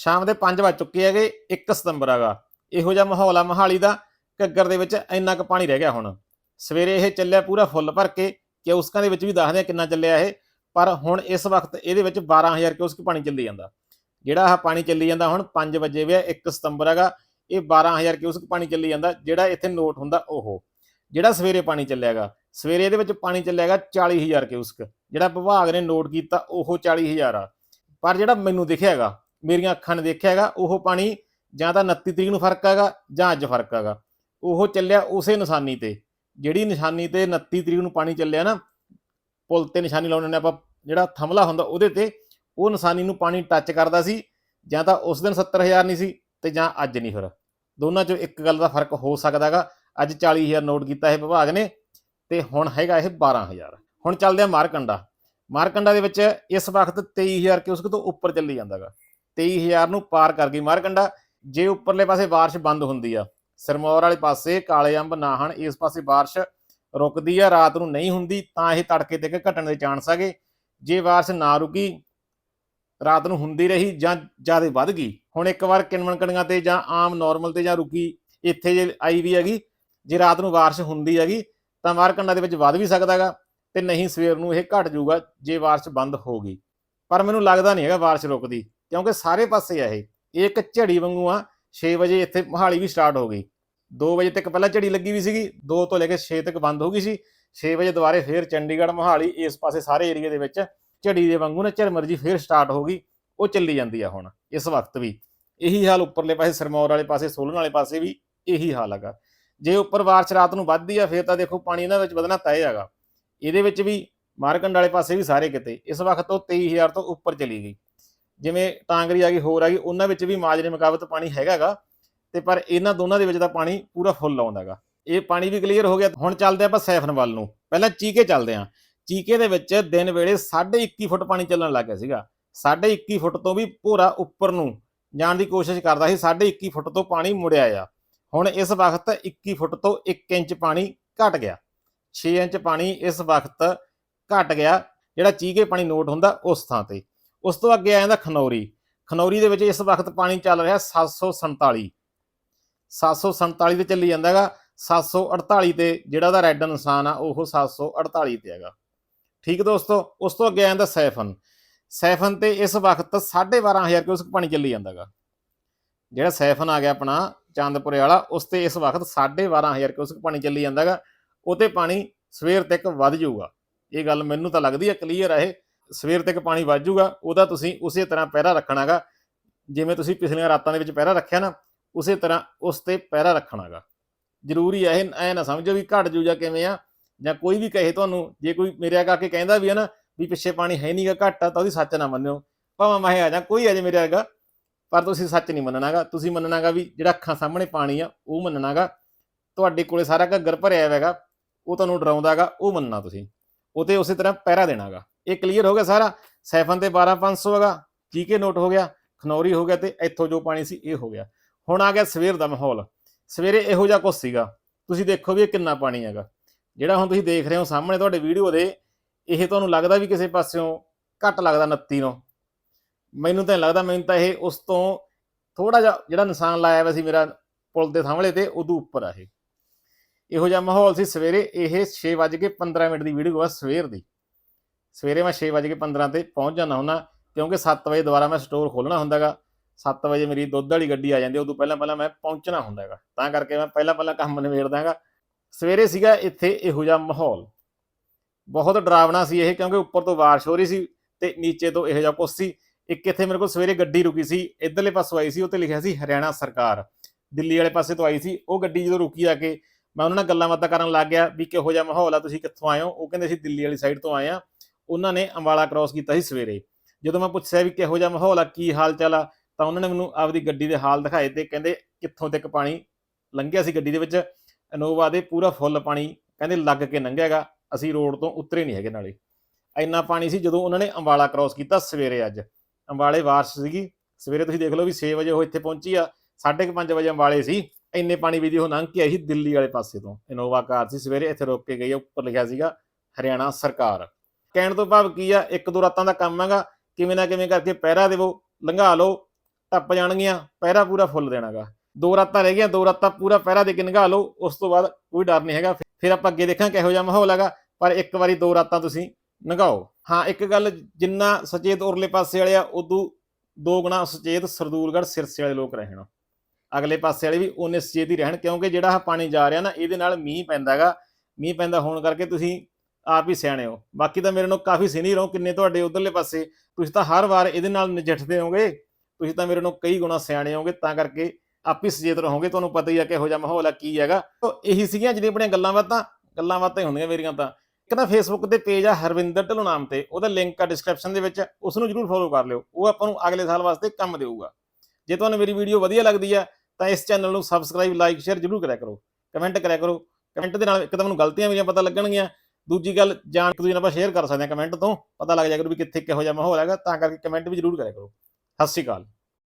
ਸ਼ਾਮ ਦੇ 5 ਵੱਜ ਚੁੱਕੇ ਹੈਗੇ 1 ਸਤੰਬਰ ਹੈਗਾ। ਇਹੋ ਜਿਹਾ ਮਾਹੌਲ ਆ ਮਹਾਲੀ ਦਾ, ਘੱਗਰ ਦੇ ਵਿੱਚ ਇੰਨਾ ਕੁ ਪਾਣੀ ਰਹਿ ਗਿਆ ਹੁਣ। ਸਵੇਰੇ ਇਹ ਚੱਲਿਆ ਪੂਰਾ ਫੁੱਲ ਭਰ ਕੇ ਕਿਉਸਕਾਂ ਦੇ ਵਿੱਚ ਵੀ ਦੱਸਦੇ ਆ ਕਿੰਨਾ ਚੱਲਿਆ ਇਹ, ਪਰ ਹੁਣ ਇਸ ਵਕਤ ਇਹਦੇ ਵਿੱਚ 12000 ਕਿਉਸਕ ਪਾਣੀ ਚੱਲੀ ਜਾਂਦਾ। ਜਿਹੜਾ ਆਹ ਪਾਣੀ ਚੱਲੀ ਜਾਂਦਾ ਹੁਣ 5 ਵਜੇ ਵੇ 1 ਸਤੰਬਰ ਹੈਗਾ, ਇਹ 12000 ਕਿਊਸਕ ਪਾਣੀ ਚੱਲੀ ਜਾਂਦਾ, ਜਿਹੜਾ ਇੱਥੇ ਨੋਟ ਹੁੰਦਾ ਉਹ। ਜਿਹੜਾ ਸਵੇਰੇ ਪਾਣੀ ਚੱਲਿਆਗਾ ਸਵੇਰੇ ਇਹਦੇ ਵਿੱਚ ਪਾਣੀ ਚੱਲਿਆਗਾ 40000 ਕਿਊਸਕ। ਜਿਹੜਾ ਵਿਭਾਗ ਨੇ ਨੋਟ ਕੀਤਾ ਉਹ 40000 ਆ। ਪਰ ਜਿਹੜਾ ਮੈਨੂੰ ਦਿਖਿਆਗਾ ਮੇਰੀਆਂ ਅੱਖਾਂ ਨੇ ਦੇਖਿਆ ਹੈਗਾ, ਉਹ ਪਾਣੀ ਜਾਂ ਤਾਂ 29 ਤਰੀਕ ਨੂੰ ਫ਼ਰਕ ਹੈਗਾ ਜਾਂ ਅੱਜ ਫ਼ਰਕ ਹੈਗਾ। ਉਹ ਚੱਲਿਆ ਉਸੇ ਨਿਸ਼ਾਨੀ ਤੇ। ਜਿਹੜੀ ਨਿਸ਼ਾਨੀ ਤੇ 29 ਤਰੀਕ ਨੂੰ ਪਾਣੀ ਚੱਲਿਆ ਨਾ, ਪੁਲ ਤੇ ਨਿਸ਼ਾਨੀ ਲਾਉਣ ਨੇ ਆਪਾਂ, ਜਿਹੜਾ ਥਮਲਾ ਹੁੰਦਾ ਉਹਦੇ ਤੇ, ਉਹ ਨਿਸ਼ਾਨੀ ਨੂੰ ਪਾਣੀ ਟੱਚ ਕਰਦਾ ਸੀ, ਜਾਂ ਤਾਂ ਉਸ ਦਿਨ 70000 ਨਹੀਂ ਸੀ ਤੇ ਜਾਂ ਅੱਜ ਨਹੀਂ ਫਿਰ। ਦੋਨਾਂ ਚੋਂ ਇੱਕ ਗੱਲ ਦਾ ਫ਼ਰਕ ਹੋ ਸਕਦਾਗਾ ਅੱਜ 40000 ਨੋਟ ਕੀਤਾ ਇਹ ਵਿਭਾਗ ਨੇ ਤੇ ਹੁਣ ਹੈਗਾ ਇਹ 12000 ਹੁਣ ਚੱਲਦੇ ਆ ਮਾਰਕੰਡਾ। ਮਾਰਕੰਡਾ ਦੇ ਵਿੱਚ ਇਸ ਵਕਤ 23000 ਕਿਉਸਕ ਤੋਂ ਉੱਪਰ ਚੱਲੀ ਜਾਂਦਾਗਾ 23000 ਨੂੰ ਪਾਰ ਕਰ ਗਈ ਮਾਰਕੰਡਾ। ਜੇ ਉੱਪਰਲੇ ਪਾਸੇ ਬਾਰਿਸ਼ ਬੰਦ ਹੁੰਦੀ ਆ, ਸਰਮੌਰ ਵਾਲੇ ਪਾਸੇ ਕਾਲੇ ਅੰਬ ਨਾਹਣ ਇਸ ਪਾਸੇ ਬਾਰਿਸ਼ ਰੁਕਦੀ ਆ, ਰਾਤ ਨੂੰ ਨਹੀਂ ਹੁੰਦੀ, ਤਾਂ ਇਹ ਤੜਕੇ ਤੱਕ ਘਟਣ ਦੇ ਚਾਂਸ ਹੈਗੇ। ਜੇ ਬਾਰਿਸ਼ ਨਾ ਰੁਕੀ, ਰਾਤ ਨੂੰ ਹੁੰਦੀ ਰਹੀ ਜਾਂ ਜ਼ਿਆਦਾ ਵੱਧ ਗਈ, ਹੁਣ ਇੱਕ ਵਾਰ ਕਿਣਮਣ ਕਣੀਆਂ ਤੇ ਜਾਂ ਆਮ ਨਾਰਮਲ ਤੇ ਜਾਂ ਰੁਕੀ, ਇੱਥੇ ਜੇ ਆਈ ਵੀ ਹੈਗੀ, ਜੇ ਰਾਤ ਨੂੰ ਬਾਰਿਸ਼ ਹੁੰਦੀ ਹੈਗੀ, ਤਾਂ ਮਾਰਕੰਡਾ ਦੇ ਵਿੱਚ ਵੱਧ ਵੀ ਸਕਦਾਗਾ ਤੇ ਨਹੀਂ ਸਵੇਰ ਨੂੰ ਇਹ ਘਟ ਜਾਊਗਾ ਜੇ ਬਾਰਿਸ਼ ਬੰਦ ਹੋ ਗਈ। ਪਰ ਮੈਨੂੰ ਲੱਗਦਾ ਨਹੀਂ ਹੈਗਾ ਬਾਰਿਸ਼ ਰੁਕਦੀ। ਕਿਉਂਕਿ ਸਾਰੇ ਪਾਸੇ ਆ ਇਹ। ਇਹ ਇੱਕ ਝੜੀ ਵਾਂਗੂ ਆ 6 ਵਜੇ ਇੱਥੇ ਮਹਾਲੀ ਵੀ ਸਟਾਰਟ ਹੋ ਗਈ। 2 ਵਜੇ ਤੱਕ ਪਹਿਲਾਂ ਝੜੀ ਲੱਗੀ ਵੀ ਸੀਗੀ 2 ਤੋਂ ਲੈ ਕੇ 6 ਤੱਕ ਬੰਦ ਹੋ ਗਈ ਸੀ। 6 ਵਜੇ ਦੁਬਾਰੇ ਫੇਰ ਚੰਡੀਗੜ੍ਹ, ਮਹਾਲੀ, ਇਸ ਪਾਸੇ ਸਾਰੇ ਏਰੀਆ ਦੇ ਵਿੱਚ ਝੜੀ ਦੇ ਵਾਂਗੂ ਨਾ ਝਰਮਰ ਜੀ ਫੇਰ ਸਟਾਰਟ ਹੋ ਗਈ। ਉਹ ਚੱਲੀ ਜਾਂਦੀ ਆ ਹੁਣ, ਇਸ ਵਕਤ ਵੀ। ਇਹੀ ਹਾਲ ਉੱਪਰਲੇ ਪਾਸੇ, ਸਰਮੌਰ ਵਾਲੇ ਪਾਸੇ, ਸੋਲਨ ਵਾਲੇ ਪਾਸੇ ਵੀ ਇਹੀ ਹਾਲ ਹੈਗਾ। ਜੇ ਉੱਪਰ ਵਾਰਸ਼ ਰਾਤ ਨੂੰ ਵੱਧਦੀ ਆ, ਫੇਰ ਤਾਂ ਦੇਖੋ ਪਾਣੀ ਇਹਨਾਂ ਵਿੱਚ ਵਧਣਾ ਤੈਅ ਹੈਗਾ। ਇਹਦੇ ਵਿੱਚ ਵੀ ਮਾਰਕੰਡ ਵਾਲੇ ਪਾਸੇ ਵੀ ਸਾਰੇ ਕਿਤੇ। ਇਸ ਵਕਤ ਉਹ 23000 ਤੋਂ ਉੱਪਰ ਚਲੀ ਗਈ। ਜਿਵੇਂ ਟਾਂਗਰੀ ਆ ਗਈ, ਹੋਰ ਆ ਗਈ, ਉਹਨਾਂ ਵਿੱਚ ਵੀ ਮਾਜਰੇ ਮੁਕਾਬਤ ਪਾਣੀ ਹੈਗਾਗਾ ਤੇ ਪਰ ਇਹਨਾਂ ਦੋਨਾਂ ਦੇ ਵਿੱਚ ਤਾਂ ਪਾਣੀ ਪੂਰਾ ਫੁੱਲ ਆਉਂਦਾਗਾ। ਇਹ ਪਾਣੀ ਵੀ ਕਲੀਅਰ ਹੋ ਗਿਆ। ਹੁਣ ਚੱਲਦੇ ਆਪਾਂ ਸੈਫਨ ਵੱਲ ਨੂੰ। ਪਹਿਲਾਂ ਚੀਕੇ ਚੱਲਦੇ ਆਂ। ਚੀਕੇ ਦੇ ਵਿੱਚ ਦਿਨ ਵੇਲੇ 21.5 ਫੁੱਟ ਪਾਣੀ ਚੱਲਣ ਲੱਗ ਗਿਆ ਸੀਗਾ। 21.5 ਫੁੱਟ ਤੋਂ ਵੀ ਪੂਰਾ ਉੱਪਰ ਨੂੰ ਜਾਣ ਦੀ ਕੋਸ਼ਿਸ਼ ਕਰਦਾ ਸੀ। 21.5 ਫੁੱਟ ਤੋਂ ਪਾਣੀ ਮੁੜਿਆ ਆ। ਹੁਣ ਇਸ ਵਕਤ 21 ਫੁੱਟ ਤੋਂ 1 ਇੰਚ ਪਾਣੀ ਘਟ ਗਿਆ। 6 ਇੰਚ ਪਾਣੀ ਇਸ ਵਕਤ ਘਟ ਗਿਆ। ਜਿਹੜਾ ਚੀਕੇ ਪਾਣੀ ਨੋਟ ਹੁੰਦਾ ਉਸ ਥਾਂ ਤੇ। ਉਸ ਤੋਂ ਅੱਗੇ ਆ ਜਾਂਦਾ ਖਨੌਰੀ। ਖਨੌਰੀ ਦੇ ਵਿੱਚ ਇਸ ਵਕਤ ਪਾਣੀ ਚੱਲ ਰਿਹਾ 747 747 ਤੇ ਚੱਲੀ ਜਾਂਦਾ ਹੈਗਾ 748 ਤੇ ਜਿਹੜਾ ਦਾ ਰੈੱਡ ਨਿਸ਼ਾਨ ਆ, ਉਹ 748 ਤੇ ਹੈਗਾ। ਠੀਕ ਦੋਸਤੋ, ਉਸ ਤੋਂ ਅੱਗੇ ਆ ਜਾਂਦਾ ਸੈਫਨ। ਸੈਫਨ ਤੇ ਇਸ ਵਕਤ 12500 ਕਿਊਸਕ ਪਾਣੀ ਚੱਲੀ ਜਾਂਦਾਗਾ ਜਿਹੜਾ ਸੈਫਨ ਆ ਗਿਆ ਆਪਣਾ ਚੰਦਪੁਰੇ ਵਾਲਾ, ਉਸ ਤੇ ਇਸ ਵਕਤ 12500 ਕਿਊਸਕ ਪਾਣੀ ਚੱਲੀ ਜਾਂਦਾਗਾ ਉਹ ਤੇ ਪਾਣੀ ਸਵੇਰ ਤੱਕ ਵੱਧ ਜਾਊਗਾ। ਇਹ ਗੱਲ ਮੈਨੂੰ ਤਾਂ ਲੱਗਦੀ ਹੈ ਕਲੀਅਰ ਹੈ ਇਹ। ਸਵੇਰ ਤੱਕ ਪਾਣੀ ਵੱਜ ਜਾਊਗਾ, ਉਹਦਾ ਤੁਸੀਂ ਉਸੇ ਤਰ੍ਹਾਂ ਪਹਿਰਾ ਰੱਖਣਾਗਾ। ਜਿਵੇਂ ਤੁਸੀਂ ਪਿਛਲੀਆਂ ਰਾਤਾਂ ਦੇ ਵਿੱਚ ਪਹਿਰਾ ਰੱਖਿਆ ਨਾ, ਉਸੇ ਤਰ੍ਹਾਂ ਉਸ ਤੇ ਪਹਿਰਾ ਰੱਖਣਾਗਾ। ਜ਼ਰੂਰੀ ਹੈ ਇਹ, ਐ ਨਾ ਸਮਝੋ ਵੀ ਘਟ ਜੂ ਜਾਂ ਕਿਵੇਂ ਆ, ਜਾਂ ਕੋਈ ਵੀ ਕਹੇ ਤੁਹਾਨੂੰ, ਜੇ ਕੋਈ ਮੇਰੇ ਅੱਗੇ ਆ ਕੇ ਕਹਿੰਦਾ ਵੀ ਹੈ ਨਾ ਵੀ ਪਿੱਛੇ ਪਾਣੀ ਹੈ ਨਹੀਂਗਾ ਘੱਟ ਆ, ਤਾਂ ਉਹਦੀ ਸੱਚ ਨਾ ਮੰਨਿਓ। ਭਾਵੇਂ ਮੈਂ ਆ ਜਾ ਕੋਈ ਆ ਜੇ ਮੇਰੇ ਅੱਗਾ ਪਰ ਤੁਸੀਂ ਸੱਚ ਨਹੀਂ ਮੰਨਣਾਗਾ। ਤੁਸੀਂ ਮੰਨਣਾਗਾ ਵੀ ਜਿਹੜਾ ਅੱਖਾਂ ਸਾਹਮਣੇ ਪਾਣੀ ਆ, ਉਹ ਮੰਨਣਾਗਾ। ਤੁਹਾਡੇ ਕੋਲੇ ਸਾਰਾ ਘੱਗਰ ਭਰਿਆ ਹੋਇਆਗਾ ਉਹ ਤੁਹਾਨੂੰ ਡਰਾਉਂਦਾਗਾ, ਉਹ ਮੰਨਣਾ ਤੁਸੀਂ। ਉਹ ਤੇ ਉਸੇ ਤਰ੍ਹਾਂ ਪਹਿਰਾ ਦੇਣਾਗਾ। ਇਹ ਕਲੀਅਰ ਹੋ ਗਿਆ ਸਾਰਾ। ਸੈਫਨ ਤੇ 12500 ਹੈਗਾ। ਜੀਕੇ ਨੋਟ ਹੋ ਗਿਆ। ਖਨੌਰੀ ਹੋ ਗਿਆ ਤੇ ਇੱਥੋਂ ਜੋ ਪਾਣੀ ਸੀ ਇਹ ਹੋ ਗਿਆ। ਹੁਣ ਆ ਗਿਆ ਸਵੇਰ ਦਾ ਮਾਹੌਲ। ਸਵੇਰੇ ਇਹੋ ਜਿਹਾ ਕੁਝ ਸੀਗਾ। ਤੁਸੀਂ ਦੇਖੋ ਵੀ ਇਹ ਕਿੰਨਾ ਪਾਣੀ ਹੈਗਾ। ਜਿਹੜਾ ਹੁਣ ਤੁਸੀਂ ਦੇਖ ਰਹੇ ਹੋ ਸਾਹਮਣੇ ਤੁਹਾਡੇ ਵੀਡੀਓ ਦੇ, ਇਹ ਤੁਹਾਨੂੰ ਲੱਗਦਾ ਵੀ ਕਿਸੇ ਪਾਸਿਓਂ ਘੱਟ ਲੱਗਦਾ 29 ਨੂੰ। ਮੈਨੂੰ ਤਾਂ ਲੱਗਦਾ, ਮੈਨੂੰ ਤਾਂ ਇਹ ਉਸ ਤੋਂ ਥੋੜਾ ਜਿਹਾ ਜਿਹੜਾ ਨਿਸ਼ਾਨ ਲਾਇਆ ਹੋਇਆ ਸੀ ਮੇਰਾ ਪੁਲ ਦੇ ਸਾਹਮਣੇ ਤੇ ਉਦੋਂ ਉੱਪਰ ਆ ਇਹ। ਇਹੋ ਜਿਹਾ ਮਾਹੌਲ ਸੀ ਸਵੇਰੇ, ਇਹ 6:15 ਮਿੰਟ ਦੀ ਵੀਡੀਓ ਆ ਸਵੇਰ ਦੀ। ਸਵੇਰੇ ਮੈਂ 6:15 ਤੇ ਪਹੁੰਚ ਜਾਂਦਾ ਹੁੰਦਾ, ਕਿਉਂਕਿ 7 ਵਜੇ ਦੁਬਾਰਾ ਮੈਂ ਸਟੋਰ ਖੋਲਣਾ ਹੁੰਦਾਗਾ 7 ਵਜੇ ਮੇਰੀ ਦੁੱਧ ਵਾਲੀ ਗੱਡੀ ਆ ਜਾਂਦੀ ਉਦੋਂ ਪਹਿਲਾਂ ਪਹਿਲਾਂ ਮੈਂ ਪਹੁੰਚਣਾ ਹੁੰਦਾਗਾ ਤਾਂ ਕਰਕੇ ਮੈਂ ਪਹਿਲਾਂ ਪਹਿਲਾਂ ਕੰਮ ਨਿਬੇੜਦਾਗਾ ਸਵੇਰੇ ਸੀਗਾ ਇੱਥੇ ਇਹੋ ਜਿਹਾ ਮਾਹੌਲ। ਬਹੁਤ ਡਰਾਵਣਾ ਸੀ ਇਹ, ਕਿਉਂਕਿ ਉੱਪਰ ਤੋਂ ਬਾਰਿਸ਼ ਹੋ ਰਹੀ ਸੀ ਤੇ ਨੀਚੇ ਤੋਂ ਇਹੋ ਜਿਹਾ ਕੁਛ ਸੀ। ਇੱਕ ਇੱਥੇ ਮੇਰੇ ਕੋਲ ਸਵੇਰੇ ਗੱਡੀ ਰੁਕੀ ਸੀ, ਇਧਰਲੇ ਪਾਸੋਂ ਆਈ ਸੀ ਉੱਤੇ ਲਿਖਿਆ ਸੀ ਹਰਿਆਣਾ ਸਰਕਾਰ। ਦਿੱਲੀ ਵਾਲੇ ਪਾਸੇ ਤੋਂ ਆਈ ਸੀ, ਉਹ ਗੱਡੀ ਜਦੋਂ ਰੁਕੀ ਆ ਕੇ, ਮੈਂ ਉਹਨਾਂ ਨਾਲ ਗੱਲਾਂ ਬਾਤਾਂ ਕਰਨ ਲੱਗ ਗਿਆ ਵੀ ਕਿਹੋ ਜਿਹਾ ਮਾਹੌਲ ਆ, ਤੁਸੀਂ ਕਿੱਥੋਂ ਆਏ ਹੋ? ਉਹ ਕਹਿੰਦੇ ਸੀ ਦਿੱਲੀ ਵਾਲੀ ਸਾਈਡ ਤੋਂ ਆਏ ਆ ਉਹਨਾਂ ਨੇ ਅੰਬਾਲਾ ਕ੍ਰਾਸ ਕੀਤਾ ਸੀ ਸਵੇਰੇ। ਜਦੋਂ ਮੈਂ ਪੁੱਛਿਆ ਵੀ ਕਿਹੋ ਜਿਹਾ ਮਾਹੌਲ ਆ ਕੀ ਹਾਲ ਚਾਲ ਆ ਤਾਂ ਉਹਨਾਂ ਨੇ ਮੈਨੂੰ ਆਪਦੀ ਗੱਡੀ ਦੇ ਹਾਲ ਦਿਖਾਏ ਤੇ ਕਹਿੰਦੇ ਕਿੱਥੋਂ ਤੱਕ ਪਾਣੀ ਲੰਘਿਆ ਸੀ ਗੱਡੀ ਦੇ ਵਿੱਚ ਇਨੋਵਾ ਦੇ ਪੂਰਾ ਫੁੱਲ ਪਾਣੀ ਕਹਿੰਦੇ ਲੱਗ ਕੇ ਲੰਘਿਆਗਾ ਅਸੀਂ ਰੋਡ ਤੋਂ ਉਤਰੇ ਨਹੀਂ ਹੈਗੇ ਨਾਲੇ। ਇੰਨਾ ਪਾਣੀ ਸੀ ਜਦੋਂ ਉਹਨਾਂ ਨੇ ਅੰਬਾਲਾ ਕ੍ਰਾਸ ਕੀਤਾ ਸਵੇਰੇ ਅੱਜ। ਅੰਬਾਲੇ ਵਾਰਸ਼ ਸੀਗੀ ਸਵੇਰੇ ਤੁਸੀਂ ਦੇਖ ਲਓ ਵੀ 6 ਵਜੇ ਉਹ ਇੱਥੇ ਪਹੁੰਚੀ ਆ 5:30 ਵਜੇ ਅੰਬਾਲੇ ਸੀ ਇੰਨੇ ਪਾਣੀ ਵੀ ਦੀ ਉਹ ਲੰਘ ਕੇ ਆਈ ਸੀ ਦਿੱਲੀ ਵਾਲੇ ਪਾਸੇ ਤੋਂ। ਇਨੋਵਾ ਕਾਰ ਸੀ ਸਵੇਰੇ ਇੱਥੇ ਰੋਕ ਕੇ ਗਈ ਆ, ਉੱਪਰ ਲਿਖਿਆ ਸੀਗਾ ਹਰਿਆਣਾ ਸਰਕਾਰ। ਕਹਿਣ ਤੋਂ ਭਾਵ ਕੀ ਆ, ਇੱਕ ਦੋ ਰਾਤਾਂ ਦਾ ਕੰਮ ਹੈਗਾ, ਕਿਵੇਂ ਨਾ ਕਿਵੇਂ ਕਰਕੇ ਪਹਿਰਾ ਦੇਵੋ, ਲੰਘਾ ਲਓ, ਟੱਪ ਜਾਣਗੀਆਂ, ਪਹਿਰਾ ਪੂਰਾ ਫੁੱਲ ਦੇਣਾਗਾ। ਦੋ ਰਾਤਾਂ ਰਹਿ ਗਈਆਂ, ਦੋ ਰਾਤਾਂ ਪੂਰਾ ਪਹਿਰਾ ਦੇ ਕੇ ਨਿਘਾ ਲਓ, ਉਸ ਤੋਂ ਬਾਅਦ ਕੋਈ ਡਰ ਨਹੀਂ ਹੈਗਾ, ਫਿਰ ਆਪਾਂ ਅੱਗੇ ਦੇਖਾਂ ਕਿਹੋ ਜਿਹਾ ਮਾਹੌਲ ਹੈਗਾ, ਪਰ ਇੱਕ ਵਾਰੀ ਦੋ ਰਾਤਾਂ ਤੁਸੀਂ ਨਿਗਾਓ ਹਾਂ, ਇੱਕ ਗੱਲ ਜਿੰਨਾ ਸੁਚੇਤ ਉਰਲੇ ਪਾਸੇ ਵਾਲੇ ਆ, ਉਦੋਂ ਦੋ ਗੁਣਾ ਸੁਚੇਤ ਸਰਦੂਲਗੜ੍ਹ ਸਿਰਸੇ ਵਾਲੇ ਲੋਕ ਰਹਿਣ। ਅਗਲੇ ਪਾਸੇ ਵਾਲੇ ਵੀ ਉਹਨੇ ਸਚੇਤ ਹੀ ਰਹਿਣ, ਕਿਉਂਕਿ ਜਿਹੜਾ ਆਹ ਪਾਣੀ ਜਾ ਰਿਹਾ ਨਾ, ਇਹਦੇ ਨਾਲ ਮੀਂਹ ਪੈਂਦਾਗਾ। ਮੀਂਹ ਪੈਂਦਾ ਹੋਣ ਕਰਕੇ ਤੁਸੀਂ ਆਪ ਹੀ ਸਿਆਣੇ ਹੋ। ਬਾਕੀ ਤਾਂ ਮੇਰੇ ਨਾਲ ਕਾਫੀ ਸੀਨੀਅਰ ਹੋ, ਕਿੰਨੇ ਤੁਹਾਡੇ ਉਧਰਲੇ ਪਾਸੇ। ਤੁਸੀਂ ਤਾਂ ਹਰ ਵਾਰ ਇਹਦੇ ਨਾਲ ਨਜਿੱਠਦੇ ਹੋਗੇ ਤੁਸੀਂ ਤਾਂ ਮੇਰੇ ਨਾਲ ਕਈ ਗੁਣਾ ਸਿਆਣੇ ਹੋਗੇ ਤਾਂ ਕਰਕੇ ਆਪ ਹੀ ਸੁਚੇਤ ਰਹੋਗੇ। ਤੁਹਾਨੂੰ ਪਤਾ ਹੀ ਆ ਕਿਹੋ ਜਿਹਾ ਮਾਹੌਲ ਆ, ਕੀ ਹੈਗਾ। ਤਾਂ ਇਹੀ ਸੀਗੀਆਂ ਜਿਹੜੀਆਂ ਆਪਣੀਆਂ ਗੱਲਾਂ ਬਾਤਾਂ ਗੱਲਾਂ ਬਾਤਾਂ ਹੀ ਹੁੰਦੀਆਂ ਮੇਰੀਆਂ ਤਾਂ। ਇੱਕ ਨਾ ਫੇਸਬੁੱਕ ਤੇ ਪੇਜ ਆ ਹਰਵਿੰਦਰ ਢਿੱਲੋਂ ਨਾਮ ਤੇ। ਉਹਦਾ ਲਿੰਕ ਆ ਡਿਸਕ੍ਰਿਪਸ਼ਨ ਦੇ ਵਿੱਚ। ਉਸ ਨੂੰ ਜਰੂਰ ਫੋਲੋ ਕਰ ਲਿਓ। ਉਹ ਆਪਾਂ ਨੂੰ ਅਗਲੇ ਸਾਲ ਵਾਸਤੇ ਕੰਮ ਦੇਊਗਾ। ਜੇ ਤੁਹਾਨੂੰ ਮੇਰੀ ਵੀਡੀਓ ਵਧੀਆ ਲੱਗਦੀ ਆ, ਤਾਂ ਇਸ ਚੈਨਲ ਨੂੰ ਸਬਸਕ੍ਰਾਈਬ ਲਾਈਕ ਸ਼ੇਅਰ ਜਰੂਰ ਕਰਿਆ ਕਰੋ। ਕਮੈਂਟ ਕਰਿਆ ਕਰੋ। ਕਮੈਂਟ ਦੇ ਨਾਲ ਇੱਕ ਤਾਂ ਮੈਨੂੰ ਗਲਤੀਆਂ ਮੇਰੀਆਂ ਪਤਾ ਲੱਗਣਗੀਆਂ। ਦੂਜੀ ਗੱਲ ਜਾਂ ਇੱਕ ਦੂਜੇ ਨਾਲ ਆਪਾਂ ਸ਼ੇਅਰ ਕਰ ਸਕਦੇ ਹਾਂ ਕਮੈਂਟ ਤੋਂ, ਪਤਾ ਲੱਗ ਜਾਏਗਾ ਵੀ ਕਿੱਥੇ ਕਿਹੋ ਜਿਹਾ ਮਾਹੌਲ ਹੈਗਾ, ਤਾਂ ਕਰਕੇ ਕਮੈਂਟ ਵੀ ਜਰੂਰ ਕਰਿਆ ਕਰੋ। ਸਤਿ ਸ਼੍ਰੀ ਅਕਾਲ।